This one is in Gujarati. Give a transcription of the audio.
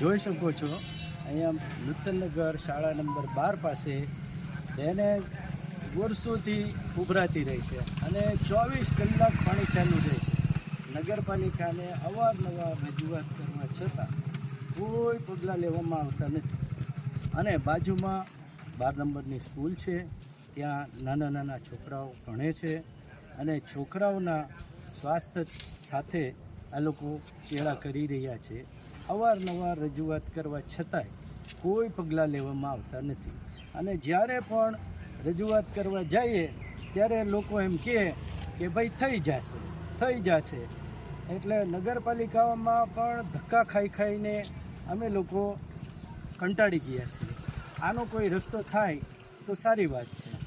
જોઈ શકો છો, અહીંયા નૂતનનગર શાળા નંબર બાર પાસે બેને વર્ષોથી ઉભરાતી રહી છે અને ચોવીસ કલાક પાણી ચાલુ રહે છે. નગરપાલિકાને અવારનવાર રજૂઆત કરવા છતાં કોઈ પગલાં લેવામાં આવતા નથી. અને બાજુમાં બાર નંબરની સ્કૂલ છે, ત્યાં નાના નાના છોકરાઓ ભણે છે અને છોકરાઓના સ્વાસ્થ્ય સાથે આ લોકો ચેડા કરી રહ્યા છે. અવારનવાર રજૂઆત કરવા છતાંય કોઈ પગલાં લેવામાં આવતા નથી. અને જ્યારે પણ રજૂઆત કરવા જઈએ, ત્યારે લોકો એમ કહે કે ભાઈ થઈ જશે થઈ જશે. એટલે નગરપાલિકામાં પણ ધક્કા ખાઈ ખાઈને અમે લોકો કંટાળી ગયા છીએ. આનો કોઈ રસ્તો થાય તો સારી વાત છે.